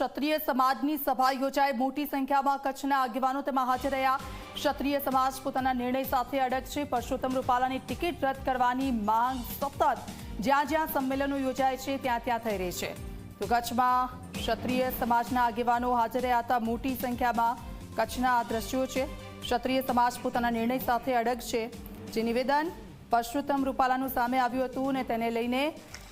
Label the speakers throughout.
Speaker 1: ક્ષત્રિય સમાજની સભા યોજાઈ. મોટી સંખ્યામાં કચ્છના આગેવાનો તેમાં હાજર રહ્યા. ક્ષત્રિય સમાજ પોતાના નિર્ણય સાથે અડગ છે. પરસોત્તમ રૂપાલાની ટિકિટ રદ કરવાની માંગ સતત. જ્યાં જ્યાં સંમેલનો યોજાય છે, ત્યાં ત્યાં થઈ રહી છે. તો કચ્છમાં ક્ષત્રિય સમાજના આગેવાનો હાજર રહ્યા હતા. મોટી સંખ્યામાં કચ્છના આ દ્રશ્યો છે. ક્ષત્રિય સમાજ પોતાના નિર્ણય સાથે અડગ છે. જે નિવેદન પરસોત્તમ રૂપાલાનું સામે આવ્યું હતું અને તેને લઈને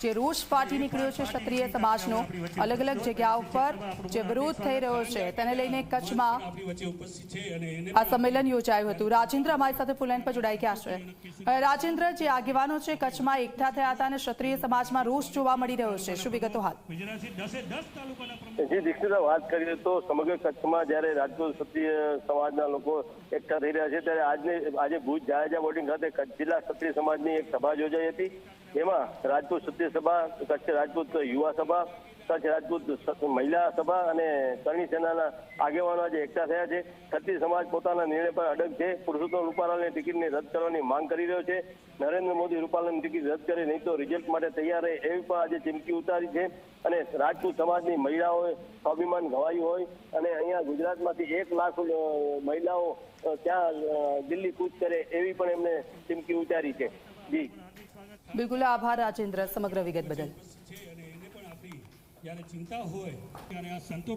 Speaker 1: જે રોષ ફાટી નીકળ્યો છે ક્ષત્રિય સમાજનો અલગ અલગ જગ્યાઓ પર જે વિરોધ થઈ રહ્યો છે, તેને લઈને કચ્છમાં આ સંમેલન યોજાયું હતું. રાજેન્દ્ર અમારી સાથે ફૂલાઈન પર જોડાઈ ગયા છે. રાજેન્દ્ર, જે આગેવાનો છે, કચ્છમાં એકઠા થયા હતા અને ક્ષત્રિય સમાજમાં રોષ જોવા મળી રહ્યો છે. શું વિગતો હાલ?
Speaker 2: જે દીક્ષિતા વાત કરીએ તો સમગ્ર કચ્છમાં જ્યારે રાજકોટ ક્ષત્રિય સમાજના લોકો એકઠા થઈ રહ્યા છે, ત્યારે આજને, આજે ભુજ જાહેજા બોર્ડિંગ ખાતે કચ્છ જિલ્લા ક્ષત્રિય સમાજની એક સભા યોજાઈ હતી. એમાં રાજપૂત ક્ષત્રિય સભા કચ્છ રાજપૂત યુવા સભા, કચ્છ રાજપૂત મહિલા સભા અને કરણી સેનાના આગેવાનો આજે એકઠા થયા છે. ક્ષત્રિય સમાજ પોતાના નિર્ણય પર અડગ છે. પુરુષોત્તમ રૂપાલાની ટિકિટને રદ કરવાની માંગ કરી રહ્યો છે. નરેન્દ્ર મોદી રૂપાલાની ટિકિટ રદ કરે નહીં તો રિઝલ્ટ માટે તૈયાર રહે એવી પણ આજે ચીમકી ઉતારી છે. અને રાજપૂત સમાજની મહિલાઓએ સ્વાભિમાન ગવાયું હોય અને અહીંયા ગુજરાતમાંથી એક લાખ મહિલાઓ ત્યાં દિલ્હી કૂચ કરે એવી પણ એમને ચીમકી ઉતારી છે. જી.
Speaker 1: બિલકુલ આભાર રાજેન્દ્ર સમગ્ર વિગત બદલ.
Speaker 3: જ્યારે ચિંતા હોય ત્યારે આ સંતો